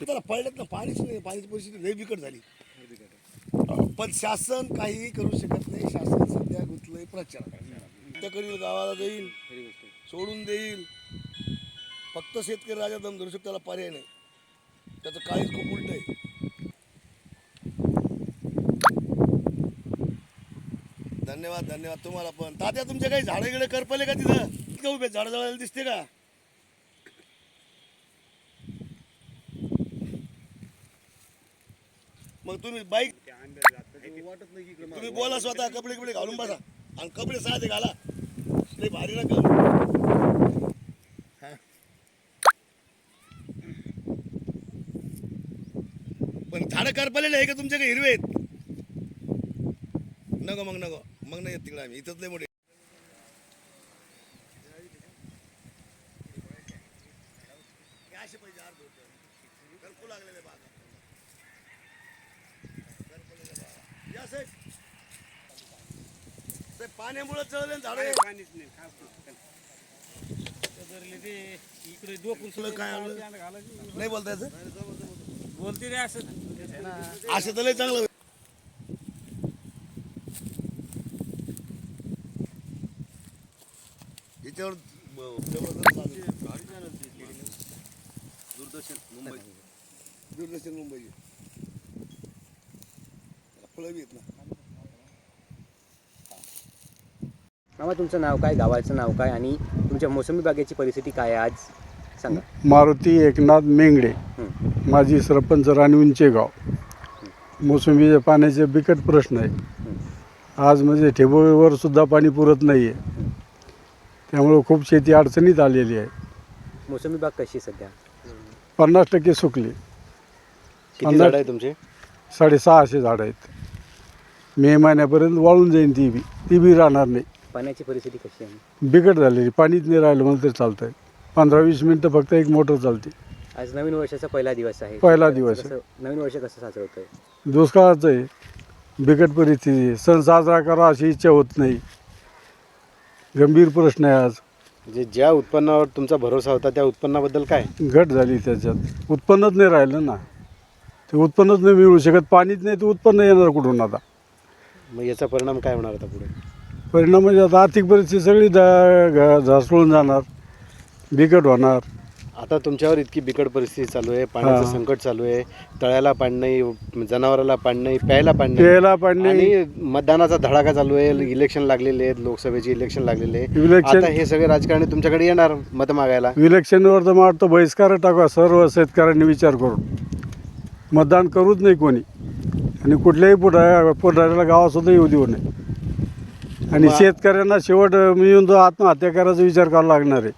त्याला पडल्यात ना पाणीच नाही पाण्याची परिस्थिती लय बिकट झाली. पण शासन काहीही करू शकत नाही. शासन सध्या गुंतलंय प्रचार त्याकडील गावाला जाईल सोडून देईल. फक्त शेतकरी राजा दम धरू शकतो त्याला पर्याय नाही. त्याचं काहीच खूप उलट आहे. धन्यवाद धन्यवाद तुम्हाला पण. तात्या तुमचे काही झाडं गिडे करपले का तिथं? इतकं उभे झाड जळायला दिसते का? मग तुम्ही बाईक वाटत नाही तुम्ही बोला स्वतः कपडे कपडे घालून बसा. आणि कपडे साधे घाला. लय भारी ना पण झाडं करपलेले आहे का तुमच्याकडे हिरवे आहेत? नको मग नको मग नाही तिकडे आम्ही. इथंच लय मोठे हे असे पाहिजे अर्ध होतं. करपू लागलेले बागा. करपलेले बागा. या साहेब. साहेब, पाण्यामुळे जळले ना झाडं पाणीच नाही. धरले ते इकडे डोकून तुला काय? नाही बोलता रे असं. असं तर लय चांगलं याच्यावर. दूरदर्शन मुंबई. दूरदर्शन मुंबई. फळं बी आहेत ना मामा तुमचं नाव काय? गावाचं नाव काय? आणि तुमच्या मोसंबी बागेची परिस्थिती काय आहे आज? सांगा. मारुती एकनाथ मेंगडे. माजी सरपंच राणींचे गाव मोसंबीच्या पाण्याचे बिकट प्रश्न आहे आज म्हणजे ठेबोळीवर सुद्धा पाणी पुरत नाही आहे त्यामुळं खूप शेती अडचणीत आलेली आहे. मोसंबी बाग कशी आहे सध्या? पन्नास टक्के सुकली. किती झाडं आहे तुमचे? साडेसहाशे झाडं आहेत. मे महिन्यापर्यंत वाळून जाईन ती बी. ती बी राहणार नाही. पाण्याची परिस्थिती कशी आहे? बिकट झालेली पाणीच नाही राहिलं म्हणून तरी चालतं आहे पंधरा वीस मिनटं फक्त एक मोटर चालते. आज नवीन वर्षाचा पहिला दिवस आहे. पहिला दिवस. आहे. कसं- नवीन वर्ष कसं साजरं होत आहे दुष्काळाचं आहे. बिकट परिस्थिती आहे. सण साजरा करा अशी इच्छा होत नाही. गंभीर प्रश्न आहे आज. म्हणजे ज्या उत्पन्नावर तुमचा भरोसा होता त्या उत्पन्नाबद्दल काय? घट झाली त्याच्यात. उत्पन्नच नाही राहिलं ना. ते उत्पन्नच नाही मिळू शकत. पाणीच नाही तर उत्पन्न येणार कुठून आता? मग याचा परिणाम काय होणार आता पुढे? परिणाम म्हणजे आता आर्थिक परिस्थिती सगळी ढासळून जाणार बिकट होणार. आता तुमच्यावर इतकी बिकट परिस्थिती चालू आहे पाण्याचं. संकट चालू आहे तळ्याला पाणी नाही जनावराला पाणी नाही प्यायला पाणी नाही. प्यायला पाणी आणि मतदानाचा धडाका चालू आहे इलेक्शन लागलेले आहेत लोकसभेचे इलेक्शन लागलेले आहे इलेक्शन आता हे सगळे राजकारणी तुमच्याकडे येणार मत मागायला? इलेक्शनवर तर मला वाटतं बहिष्कार टाका सर्व शेतकऱ्यांनी विचार करून. मतदान करूच नाही कोणी. आणि कुठल्याही पुढा पुढाऱ्याला गावासुद्धा येऊ देऊ नये. आणि शेतकऱ्यांना शेवट मिळून तो आत्महत्या करायचा विचार करावा लागणार आहे.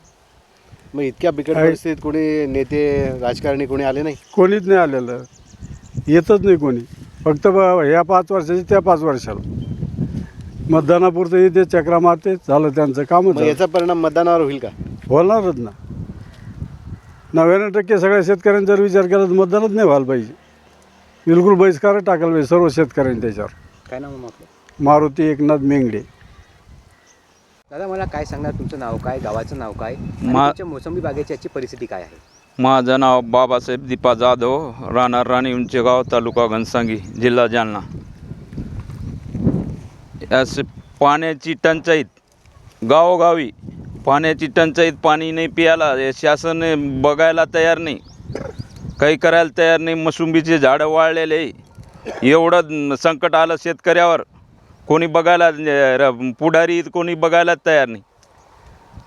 मग इतक्या बिकट आहे. परिस्थितीत कोणी नेते राजकारणी कोणी आले नाही? कोणीच नाही आलेलं. येतच नाही कोणी. फक्त ब- ह्या पाच वर्षाचे त्या पाच वर्षाला. मतदानापुरतं येते चक्रा मारते झालं त्यांचं काम मग याचा परिणाम मतदानावर होईल का? होणारच ना. नव्याण्णव टक्के सगळ्या शेतकऱ्यांचा जर विचार केला तर मतदानच नाही व्हायला पाहिजे. बिलकुल बहिष्कार टाकायला पाहिजे सर्व शेतकऱ्यांनी त्याच्यावर. काय नाव मारुती एकनाथ मेंगडे. दादा मला काय सांगणार? तुमचं नाव काय? गावाचं नाव काय? मा- तुमच्या मोसंबी बागेची आजची परिस्थिती काय आहे? माझं नाव बाबासाहेब दीपा जाधव राहणार राणी उंचेगाव तालुका घनसांगी जिल्हा जालना. यास पाण्याची टंचाईत गावोगावी पाण्याची टंचाईत पाणी नाही प्यायला हे शासन बघायला तयार नाही. काही करायला तयार नाही मोसंबीचे झाडं वाळलेले आहे. एवढं संकट आलं शेतकऱ्यावर. कोणी बघायला र- पुढारी कोणी बघायला तयार नाही.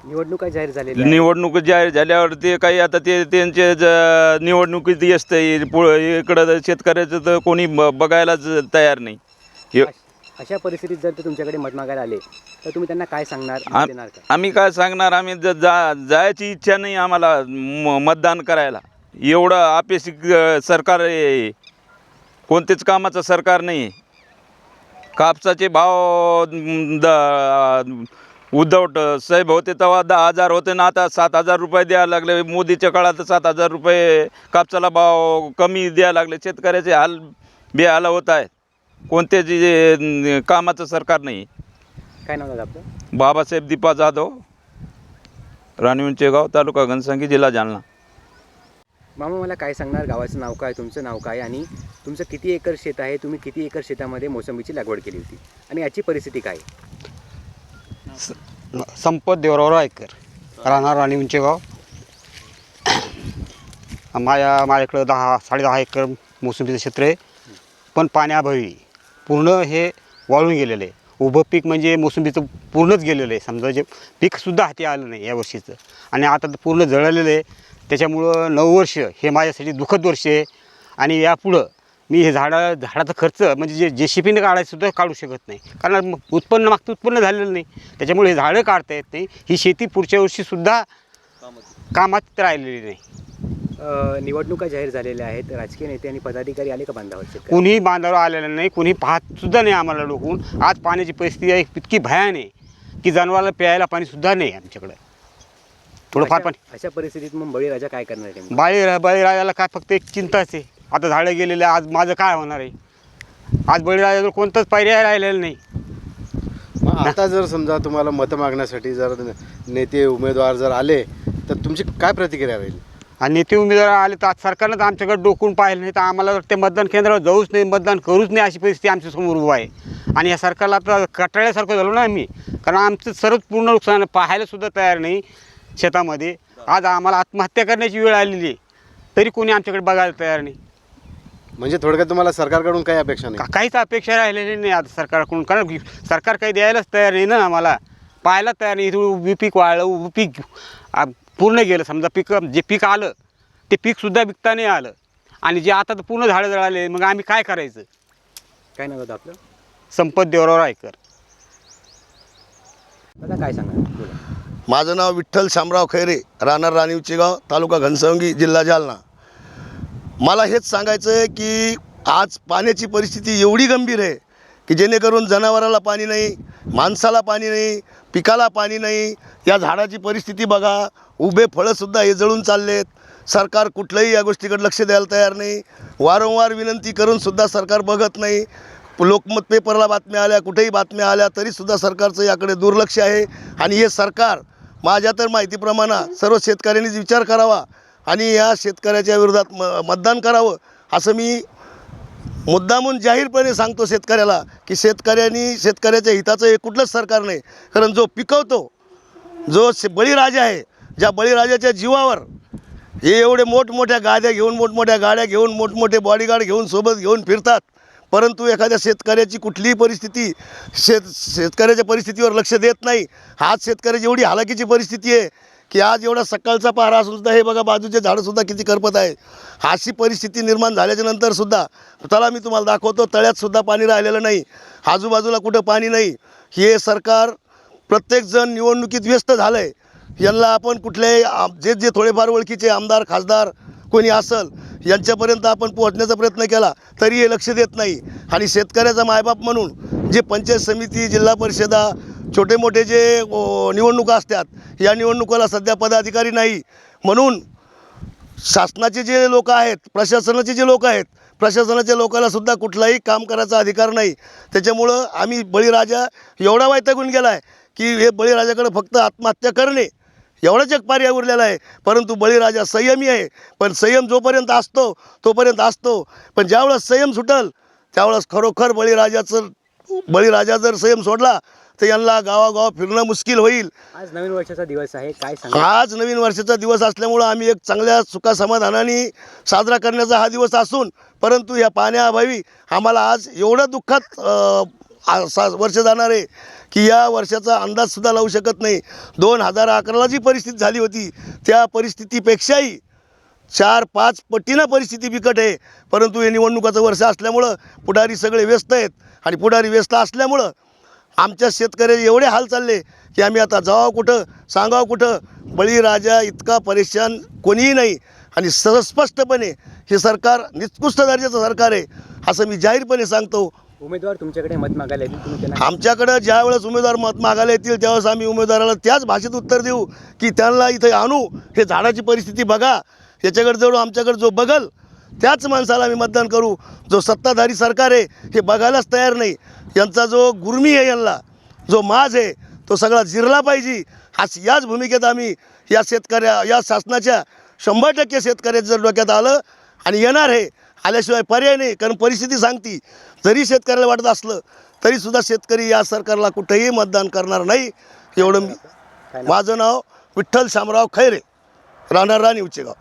निवडणुका जाहीर झालेल्या आहेत. निवडणूक जाहीर झाल्यावर ते काही आता ते त्यांचे ज- निवडणुकीत असतं पुढं इकडं शेतकऱ्याचं तर कोणी ब- बघायलाच तयार नाही. हे- अश- अशा परिस्थितीत जर ते तुमच्याकडे मत मागायला आले तर तुम्ही त्यांना काय सांगणार मत देणार आम्ही काय सांगणार? आम्ही ज- जा जायची इच्छा नाही आम्हाला म- मतदान करायला. एवढं अपेक्षित अ, सरकार आहे. कोणतेच कामाचं सरकार नाही आहे कापसाचे भाव द उद्धव साहेब होते तेव्हा दहा हजार होते ना आता सात हजार रुपये द्यायला लागले. मोदीच्या काळात सात हजार रुपये कापसाला भाव कमी द्यायला लागले. शेतकऱ्याचे हाल बेहाल होत आहेत. कोणतेच जे, कामाचं सरकार नाही. काय नाव आपलं? बाबासाहेब दीपा जाधव राणीउंचे गाव तालुका घनसंगी जिल्हा जालना. मामा मला काय सांगणार? गावाचं नाव काय? तुमचं नाव काय? आणि तुमचं किती एकर शेत आहे? तुम्ही किती एकर शेतामध्ये मोसंबीची लागवड केली होती? आणि याची परिस्थिती काय? संपत देवराव रायकर राहणार राणी उंचेगाव माझ्या माझ्याकडं दहा साडेदहा एकर मोसंबीचं क्षेत्र आहे. पण पाण्याअभावी पूर्ण हे वाळून गेलेलं आहे. उभं पीक म्हणजे मोसंबीचं पूर्णच गेलेलं आहे. समजा जे पीकसुद्धा हाती आलं नाही या वर्षीचं. आणि आता तर पूर्ण जळलेलं आहे. त्याच्यामुळं नऊ वर्ष हे माझ्यासाठी दुःखद वर्ष आहे. आणि यापुढं मी हे झाडं झाडाचा खर्च म्हणजे जे जे शिपीने काढायचं सुद्धा काढू शकत नाही. कारण मग उत्पन्न मागतं उत्पन्न झालेलं नाही. त्याच्यामुळे हे झाडं काढता येत नाही. ही शेती पुढच्या वर्षीसुद्धा कामात राहिलेली नाही. अ, निवडणुका जाहीर झालेल्या आहेत. राजकीय नेते आणि पदाधिकारी आले का बांधावर शेतकरी? कुणीही बांधावर आलेलं नाही. कुणी पाहत सुद्धा नाही आम्हाला डोकून आज पाण्याची परिस्थिती आहे इतकी भयान आहे की जनावराला प्यायला पाणी सुद्धा नाही आमच्याकडं. थोडंफार पाणी. अशा परिस्थितीत मग बळीराजा काय करणार आहे नेमकं? बाळी बळीराजाला काय फक्त एक चिंताच आहे. आता झाडं गेलेले आज माझं काय होणार आहे? आज बळीराजाजवळ कोणताच पर्याय राहिलेला नाही. मग आता जर समजा तुम्हाला मतं मागण्यासाठी जर नेते उमेदवार जर आले तर तुमची काय प्रतिक्रिया राहील? आणि नेते उमेदवार आले तर आज सरकारनं तर आमच्याकडे डोकून पाहिलं नाही तर आम्हाला ते मतदान केंद्रावर जाऊच नाही मतदान करूच नाही अशी परिस्थिती आमच्यासमोर उभं आहे. आणि या सरकारला आता कटाळ्यासारखं झालो ना आम्ही. कारण आमचं सर्वच पूर्ण नुकसान आहे. पाहायला सुद्धा तयार नाही. शेतामध्ये. आज आम्हाला आत्महत्या करण्याची वेळ आलेली आहे. तरी कोणी आमच्याकडे बघायला तयार नाही. म्हणजे थोडक्यात तुम्हाला सरकारकडून काही अपेक्षा नाही? का काहीच अपेक्षा राहिलेली नाही आता सरकारकडून. कारण सरकार काही द्यायलाच तयार नाही ना आम्हाला. पाहायला तयार नाही. इथं उभी पीक वाळलं उभं पीक आ, पूर्ण गेलं. समजा पीक जे पीक आलं ते पीकसुद्धा विकता नाही आलं. आणि जे आता तर पूर्ण झाडं जळाले मग आम्ही काय करायचं? काय नाव होतं आपलं? संपत देवराव रायकर. दादा काय सांगणार बोला माझं नाव विठ्ठल शामराव खैरे राहणार राणीवचे गाव तालुका घनसवंगी जिल्हा जालना. मला हेच सांगायचं आहे की आज पाण्याची परिस्थिती एवढी गंभीर आहे की जेणेकरून जनावराला पाणी नाही माणसाला पाणी नाही पिकाला पाणी नाही या झाडाची परिस्थिती बघा. उभे फळंसुद्धा हेजळून चाललेत. सरकार कुठलंही या गोष्टीकडे लक्ष द्यायला तयार नाही. वारंवार विनंती करूनसुद्धा सरकार बघत नाही. लोकमत पेपरला बातम्या आल्या कुठेही बातम्या आल्या तरीसुद्धा सरकारचं याकडे दुर्लक्ष आहे. आणि हे सरकार माझ्या तर माहितीप्रमाणे सर्व शेतकऱ्यांनीच विचार करावा आणि या शेतकऱ्याच्या विरोधात म मतदान करावं असं मी मुद्दामून जाहीरपणे सांगतो शेतकऱ्याला की शेतकऱ्यांनी शेतकऱ्याच्या हिताचं हे कुठलंच सरकार नाही. कारण जो पिकवतो जो शे बळीराजा आहे ज्या बळीराजाच्या जीवावर हे एवढे मोठमोठ्या गाद्या घेऊन मोठमोठ्या गाड्या घेऊन मोठमोठे बॉडीगार्ड घेऊन सोबत घेऊन फिरतात परंतु एखाद्या शेतकऱ्याची कुठलीही परिस्थिती शेत शेतकऱ्याच्या परिस्थितीवर लक्ष देत नाही. आज शेतकऱ्याची एवढी हालाकीची परिस्थिती आहे की आज एवढा सकाळचा पहारा असूनसुद्धा हे बघा बाजूचे झाडंसुद्धा किती करपत आहे. अशी परिस्थिती निर्माण झाल्याच्यानंतरसुद्धा त्याला मी तुम्हाला दाखवतो तळ्यातसुद्धा पाणी राहिलेलं नाही. आजूबाजूला कुठं पाणी नाही. हे सरकार प्रत्येकजण निवडणुकीत व्यस्त झालं आहे यांना आपण कुठल्याही आम- जे जे थोडेफार ओळखीचे आमदार खासदार कोणी असेल यांच्यापर्यंत आपण पोहोचण्याचा प्रयत्न केला तरी हे लक्ष देत नाही. आणि शेतकऱ्याचा मायबाप म्हणून जे पंचायत समिती जिल्हा परिषदा छोटे मोठे जे निवडणुका असतात या निवडणुकाला सध्या पदाधिकारी नाही. म्हणून शासनाचे जे लोक आहेत प्रशासनाचे जे लोक आहेत प्रशासनाच्या लोकांना सुद्धा कुठलाही काम करायचा अधिकार नाही. त्याच्यामुळं आम्ही बळीराजा एवढा वैतागून गेला आहे की हे बळीराजाकडे फक्त आत्महत्या करणे एवढाच एक पर्याय उरलेला आहे. परंतु बळीराजा संयमी आहे. पण संयम जोपर्यंत असतो तोपर्यंत असतो. पण ज्यावेळेस संयम सुटल त्यावेळेस खरोखर बळीराजाचं बळीराजा जर संयम सोडला तर यांना गावागाव फिरणं मुश्किल होईल. आज नवीन वर्षाचा दिवस आहे. काय सांगा आज नवीन वर्षाचा दिवस असल्यामुळं आम्ही एक चांगल्या सुखासमाधानाने साजरा करण्याचा हा दिवस असून परंतु या पाण्याअभावी आम्हाला आज एवढं दुःखात अ, सा वर्ष जाणार आहे की या वर्षाचा अंदाजसुद्धा लावू शकत नाही. दोन हजार अकराला जी परिस्थिती झाली होती त्या परिस्थितीपेक्षाही चार पाच पटीनं परिस्थिती बिकट आहे. परंतु हे निवडणुकाचं वर्ष असल्यामुळं पुढारी सगळे व्यस्त आहेत आणि पुढारी व्यस्त असल्यामुळं आमच्या शेतकऱ्याचे एवढे हाल चालले की आम्ही आता जावं कुठं सांगावं कुठं बळीराजा इतका परेशान कोणीही नाही. आणि सहस्पष्टपणे हे सरकार निकृष्ट दर्जाचं सरकार आहे असं मी जाहीरपणे सांगतो. उमेदवार तुमच्याकडे मत मागायला येतील तुम्ही त्यांना आमच्याकडं ज्या वेळेस उमेदवार मत मागायला येतील त्यावेळेस आम्ही उमेदवाराला त्याच भाषेत उत्तर देऊ की त्यांना इथे आणू. हे झाडाची परिस्थिती बघा. याच्याकडे जवळ आमच्याकडे जो बघल त्याच माणसाला आम्ही मतदान करू. जो सत्ताधारी सरकार आहे हे बघायलाच तयार नाही. यांचा जो गुर्मी आहे यांना जो माज आहे तो सगळा जिरला पाहिजे. आज याच भूमिकेत आम्ही या शेतकऱ्या या शासनाच्या शंभर टक्के शेतकऱ्याचं जर डोक्यात आलं आणि येणार आहे आल्याशिवाय पर्याय नाही कारण परिस्थिती सांगती. जरी शेतकऱ्याला वाटत असलं तरीसुद्धा शेतकरी या सरकारला कुठेही मतदान करणार नाही. एवढं माझं नाव विठ्ठल शामराव खैरे. राहणार राणी उच्चेगाव